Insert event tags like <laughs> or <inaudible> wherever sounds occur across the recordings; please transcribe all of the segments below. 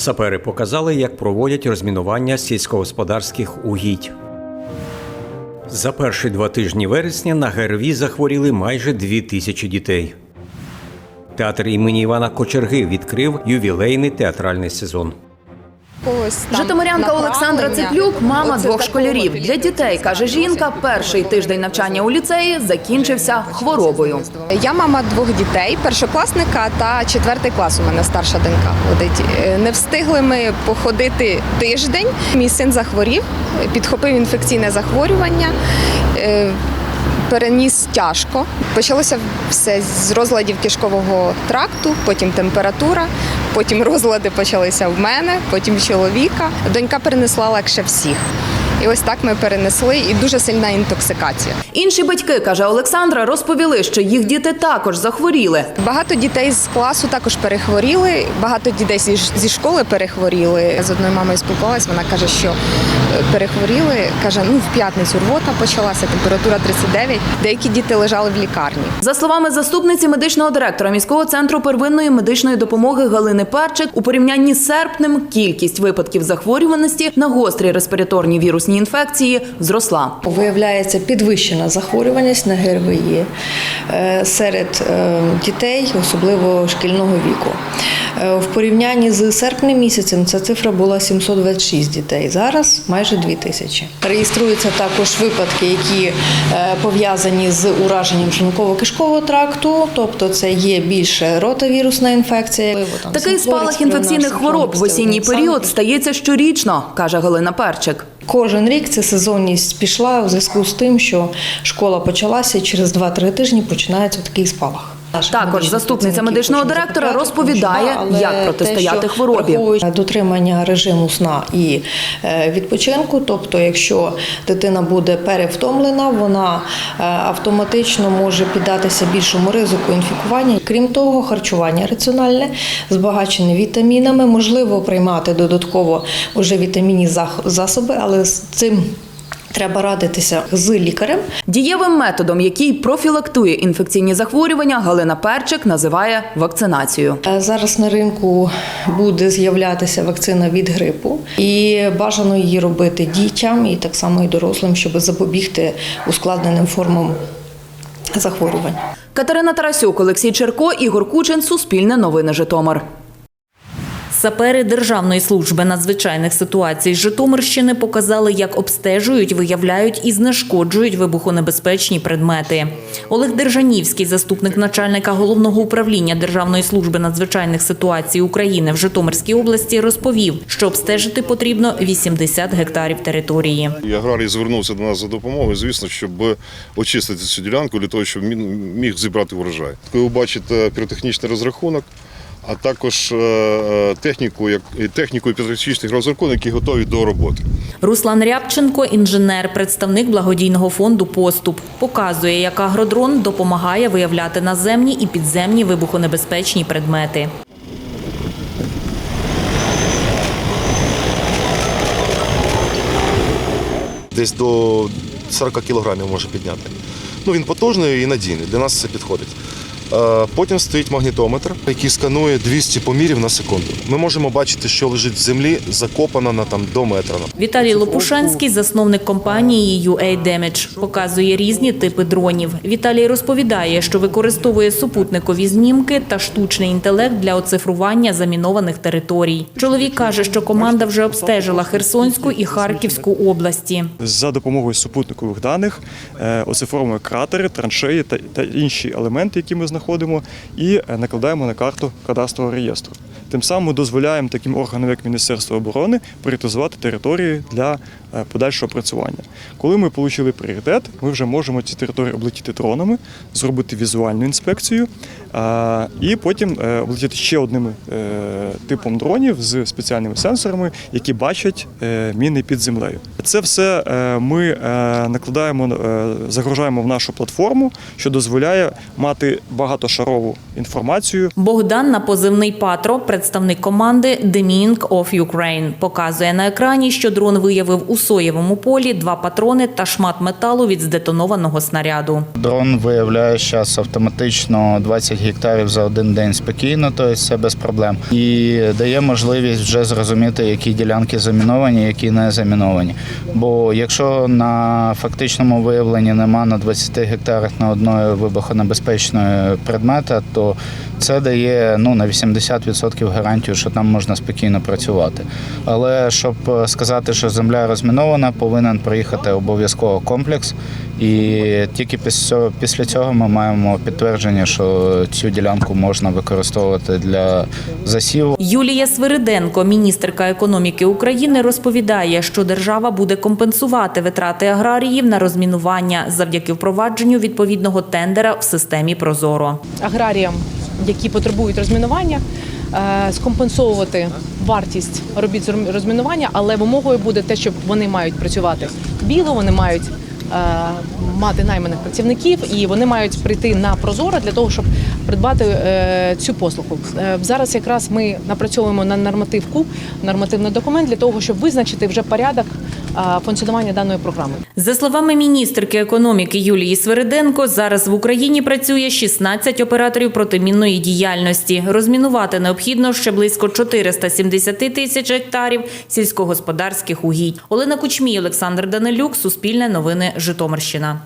Сапери показали, як проводять розмінування сільськогосподарських угідь. За перші два тижні вересня на ГРВІ захворіли майже дві тисячі дітей. Театр імені Івана Кочерги відкрив ювілейний театральний сезон. Житомирянка Олександра. Циплюк, мама двох школярів. Для дітей каже жінка, перший тиждень навчання у ліцеї закінчився хворобою. Я мама двох дітей, першокласника та четвертий клас. У мене старша донька ходить. Е, Не встигли ми походити тиждень. Мій син захворів, підхопив інфекційне захворювання. Переніс тяжко. Почалося все з розладів кишкового тракту, потім температура, потім розлади почалися в мене, потім чоловіка. Донька перенесла легше всіх. І ось так ми перенесли, і дуже сильна інтоксикація. Інші батьки, каже Олександра, розповіли, що їх діти також захворіли. Багато дітей з класу також перехворіли. Багато дітей зі, школи перехворіли. Я з одною мамою спілкувалася. Вона каже, що е, перехворіли. каже, ну в п'ятницю рвота почалася, температура 39. Деякі діти лежали в лікарні. За словами заступниці медичного директора міського центру первинної медичної допомоги Галини Перчик, у порівнянні з серпнем кількість випадків захворюваності на гострі респіраторні вірусні інфекції зросла. Виявляється підвищена захворюваність на ГРВІ е, серед е, дітей, особливо шкільного віку. Е, В порівнянні з серпнем місяцем ця цифра була 726 дітей. Зараз майже 2 тисячі. Реєструються також випадки, які пов'язані з ураженням шлунково-кишкового тракту, тобто це є більше ротавірусна інфекція. Такий спалах інфекційних хвороб в осінній період стається щорічно, каже Галина Перчик. Кожен рік ця сезонність пішла у зв'язку з тим, що школа почалася і через 2-3 тижні починається такий спалах. Також заступниця медичного директора розповідає, як протистояти хворобі. Дотримання режиму сна і е, відпочинку. Тобто, якщо дитина буде перевтомлена, вона е, автоматично може піддатися більшому ризику інфікування. Крім того, харчування раціональне, збагачене вітамінами, можливо приймати додатково вже вітамінні засоби, але з цим. Треба радитися з лікарем. Дієвим методом, який профілактує інфекційні захворювання, Галина Перчик називає вакцинацію. Е, Зараз на ринку буде з'являтися вакцина від грипу, і бажано її робити дітям і так само і дорослим, щоб запобігти ускладненим формам захворювань. Катерина Тарасюк, Олексій Черко, Ігор Кучин, Суспільне новини Житомир. Сапери Державної служби надзвичайних ситуацій Житомирщини показали, як обстежують, виявляють і знешкоджують вибухонебезпечні предмети. Олег Держанівський, заступник начальника головного управління Державної служби надзвичайних ситуацій України в Житомирській області, розповів, що обстежити потрібно 80 гектарів території. Аграрій звернувся до нас за допомогою, звісно, щоб очистити цю ділянку для того, щоб міг зібрати врожай. Ви бачите піротехнічний розрахунок, а також е, е, техніку, як і техніку і розрахунок, які готові до роботи. Руслан Рябченко, інженер, представник благодійного фонду Поступ, показує, як агродрон допомагає виявляти наземні і підземні вибухонебезпечні предмети. десь до 40 кілограмів може підняти. Ну, він потужний і надійний, для нас це підходить. Е, Потім стоїть магнітометр, який сканує 200 помірів на секунду. Ми можемо бачити, що лежить в землі, закопано на там до метра. Віталій Лопушанський, засновник компанії UA Damage, показує різні типи дронів. Віталій розповідає, що використовує супутникові знімки та штучний інтелект для оцифрування замінованих територій. Чоловік каже, що команда вже обстежила Херсонську і Харківську області. За допомогою супутникових даних е, оцифровуємо кратери, траншеї та, та інші елементи, які ми знаходимо, і е, накладаємо на карту кадастрового реєстру. Тим самим дозволяємо таким органам, як Міністерство оборони, пріоритизувати території для е, подальшого опрацювання. Коли ми отримали пріоритет, ми вже можемо ці території облетіти дронами, зробити візуальну інспекцію і потім е, облетіти ще одним е, типом дронів з спеціальними сенсорами, які бачать е, міни під землею. Це все е, ми е, накладаємо, е, загружаємо в нашу платформу, що дозволяє мати багатошарову інформацію Богдан на позивний Патро, представник команди Deming of Ukraine. Показує на екрані, що дрон виявив у соєвому полі два патрони та шмат металу від здетонованого снаряду. Дрон виявляє зараз автоматично 20 гектарів за один день спокійно, тобто це без проблем. І дає можливість вже зрозуміти, які ділянки заміновані, які не заміновані. Бо якщо на фактичному виявленні нема на 20 гектарах на одної вибухонебезпечної предмета, то це дає ну, на 80% гарантію, що там можна спокійно працювати. Але щоб е, сказати, що земля розмінована, повинен приїхати обов'язково комплекс. І тільки після цього, ми маємо підтвердження, що цю ділянку можна використовувати для засіву. Юлія Свириденко, міністерка економіки України, розповідає, що держава буде компенсувати витрати аграріїв на розмінування завдяки впровадженню відповідного тендера в системі Прозоро. аграріям, які потребують розмінування, скомпенсовувати вартість робіт з розмі- розмінування, але вимогою буде те, що вони мають працювати біло, вони мають е, мати найманих працівників, і вони мають прийти на прозоро для того, щоб придбати е, цю послугу. Е, Зараз якраз ми напрацьовуємо на нормативку, нормативний документ для того, щоб визначити вже порядок е, функціонування даної програми. За словами міністерки економіки Юлії Свериденко, зараз в Україні працює 16 операторів протимінної діяльності. Розмінувати необхідно ще близько 470 тисяч гектарів сільськогосподарських угідь. Олена Кучмій, Олександр Данилюк, Суспільне новини, Житомирщина.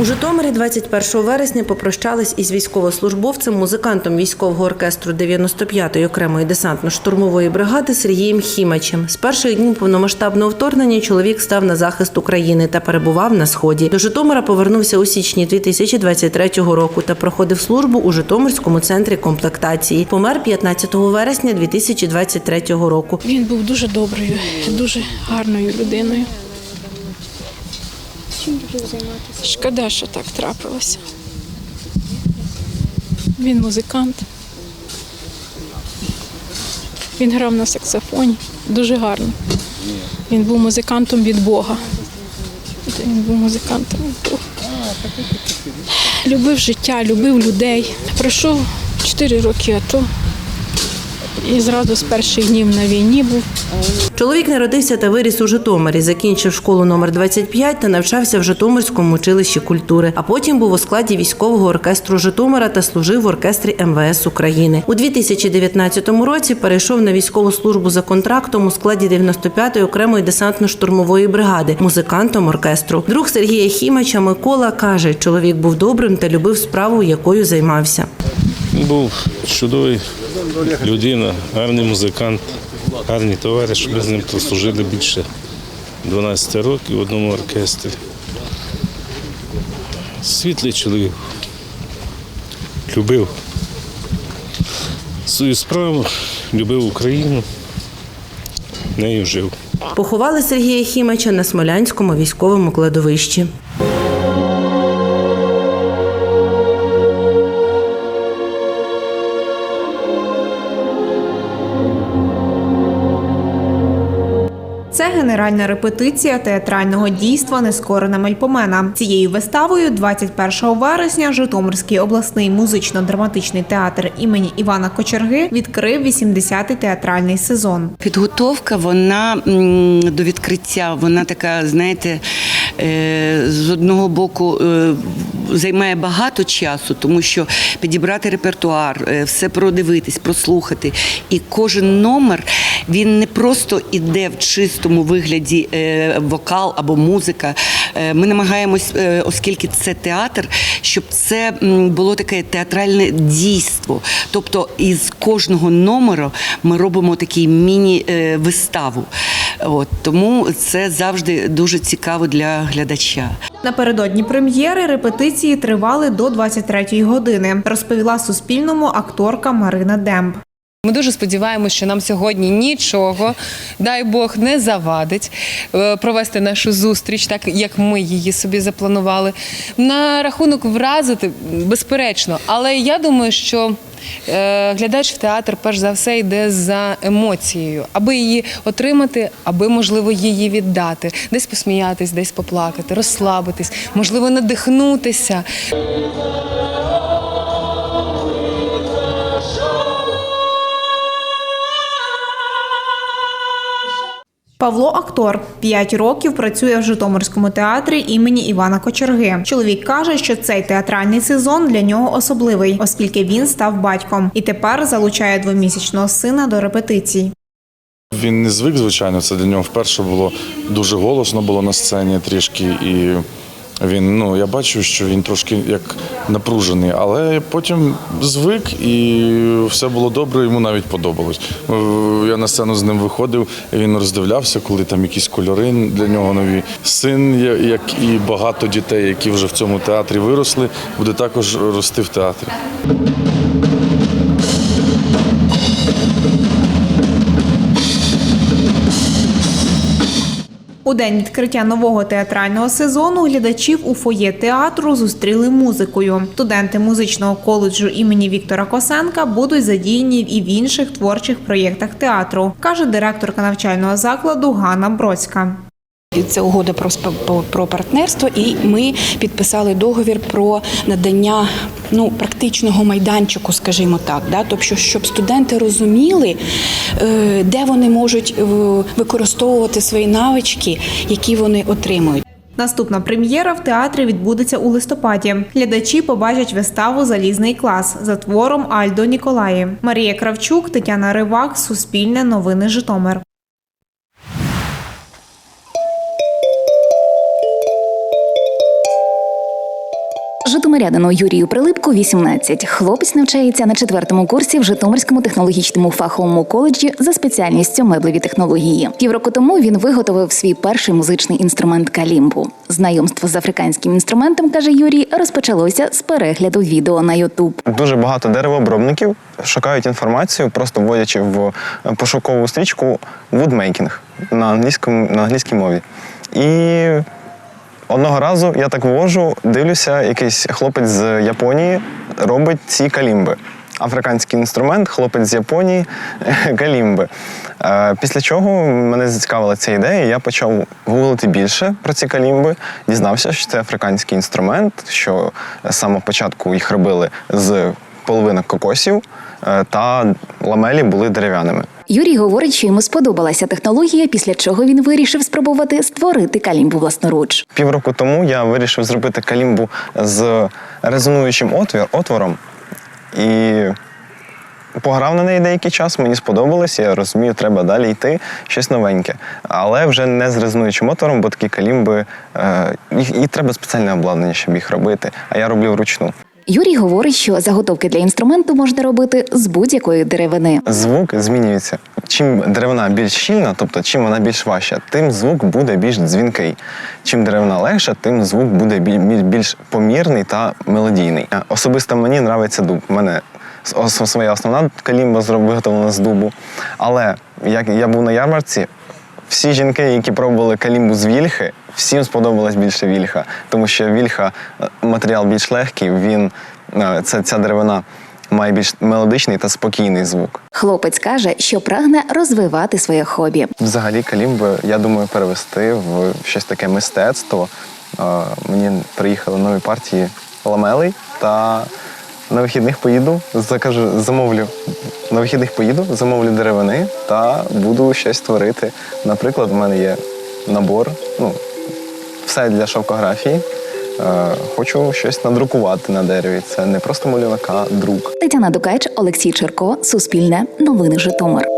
У Житомирі 21 вересня попрощались із військовослужбовцем, музикантом військового оркестру 95-ї окремої десантно-штурмової бригади Сергієм Хімачем. З перших днів повномасштабного вторгнення чоловік став на захист України та перебував на сході. До Житомира повернувся у січні 2023 року та проходив службу у Житомирському центрі комплектації. Помер 15 вересня 2023 року. Він був дуже доброю, дуже гарною людиною. Чим любив займатися? Шкода, що так трапилося. Він музикант. Він грав на саксофоні дуже гарно. Він був музикантом від Бога. Він був музикантом від Бога. Любив життя, любив людей. Пройшов 4 роки АТО. І зразу з перших днів на війні був. Чоловік народився та виріс у Житомирі, закінчив школу номер 25 та навчався в Житомирському училищі культури. А потім був у складі військового оркестру Житомира та служив в оркестрі МВС України. У 2019 році перейшов на військову службу за контрактом у складі 95-ї окремої десантно-штурмової бригади, музикантом оркестру. Друг Сергія Хімача Микола каже, чоловік був добрим та любив справу, якою займався. Був чудовий людина, гарний музикант, гарний товариш. Ми з ним прослужили більше 12 років в одному оркестрі. Світлий чоловік. Любив свою справу, любив Україну, нею жив. Поховали Сергія Хімача на Смолянському військовому кладовищі. Це генеральна репетиція театрального дійства Нескорена Мельпомена. Цією виставою 21 вересня Житомирський обласний музично-драматичний театр імені Івана Кочерги відкрив 80-й театральний сезон. Підготовка вона до відкриття, вона така, знаєте, з одного боку е, займає багато часу, тому що підібрати репертуар, е, все продивитись, прослухати. І кожен номер він не просто іде в чистому вигляді е, вокал або музика. Е, Ми намагаємось, е, оскільки це театр, щоб це було таке театральне дійство. Тобто із кожного номеру ми робимо такий міні-виставу. От, тому це завжди дуже цікаво для глядача. Напередодні прем'єри репетиції тривали до 23-ї години, розповіла Суспільному акторка Марина Демб. Ми дуже сподіваємося, що нам сьогодні нічого, дай Бог, не завадить е, провести нашу зустріч, так як ми її собі запланували. На рахунок вразити, безперечно, але я думаю, що. е, Глядач в театр перш за все йде за емоцією, аби її отримати, аби можливо її віддати, десь посміятись, десь поплакати, розслабитись, можливо, надихнутися. Павло актор. П'ять років працює в Житомирському театрі імені Івана Кочерги. Чоловік каже, що цей театральний сезон для нього особливий, оскільки він став батьком і тепер залучає двомісячного сина до репетицій. Він не звик, звичайно, це для нього вперше було дуже голосно було на сцені трішки. І він, ну, я бачив, що він трошки як напружений, але потім звик і все було добре, йому навіть подобалось. Е, Я на сцену з ним виходив, він роздивлявся, коли там якісь кольори для нього нові. Син, як і багато дітей, які вже в цьому театрі виросли, буде також рости в театрі. У день відкриття нового театрального сезону глядачів у фоє театру зустріли музикою. Студенти музичного коледжу імені Віктора Косенка будуть задіяні і в інших творчих проєктах театру, каже директорка навчального закладу Ганна Бродська. Це угода про про партнерство, і ми підписали договір про надання ну практичного майданчику, скажімо так. Да? Тобто, щоб студенти розуміли, е, де вони можуть е, використовувати свої навички, які вони отримують. Наступна прем'єра в театрі відбудеться у листопаді. Глядачі побачать виставу Залізний клас за твором Альдо Ніколаї. Марія Кравчук, Тетяна Ривак, Суспільне новини Житомир. Житомирянину Юрію Прилипку 18. Хлопець навчається на четвертому курсі в Житомирському технологічному фаховому коледжі за спеціальністю меблеві технології. Півроку тому він виготовив свій перший музичний інструмент калімбу. Знайомство з африканським інструментом, каже Юрій, розпочалося з перегляду відео на Ютуб. Дуже багато деревообробників шукають інформацію, просто вводячи в пошукову стрічку woodmaking на англійському на англійській мові. І одного разу я так ввожу, дивлюся, якийсь хлопець з Японії робить ці калімби. Африканський інструмент, хлопець з Японії, <laughs> калімби. Е, Після чого мене зацікавила ця ідея, я почав гуглити більше про ці калімби, дізнався, що це африканський інструмент, що з самого початку їх робили з половинок кокосів, та ламелі були дерев'яними. Юрій говорить, що йому сподобалася технологія, після чого він вирішив спробувати створити калімбу власноруч. Півроку тому я вирішив зробити калімбу з резонуючим отвір, отвором. І пограв на неї деякий час, мені сподобалось, я розумію, треба далі йти, щось новеньке. Але вже не з резонуючим отвором, бо такі калімби, е, їх, і треба спеціальне обладнання, щоб їх робити. А я роблю вручну. Юрій говорить, що заготовки для інструменту можна робити з будь-якої деревини. Звук змінюється. Чим деревина більш щільна, тобто чим вона більш важча, тим звук буде більш дзвінкий. Чим деревина легша, тим звук буде біль- біль- більш помірний та мелодійний. Особисто мені подобається дуб. У мене своя основна калімба виготовлена з дубу. Але як я був на ярмарці, всі жінки, які пробували калімбу з вільхи, всім сподобалась більше вільха, тому що вільха е, матеріал більш легкий, він е, це ця деревина має більш мелодичний та спокійний звук. Хлопець каже, що прагне розвивати своє хобі. Взагалі калімби, я думаю, перевести в щось таке мистецтво. Е, Мені приїхали нові партії ламелей та на вихідних поїду, закажу, замовлю. На вихідних поїду, замовлю деревини та буду щось творити. Наприклад, в мене є набор, ну, все для шовкографії. Е, Хочу щось надрукувати на дереві. Це не просто малюнок, а друк. Тетяна Дукач, Олексій Черко, Суспільне, Новини Житомир.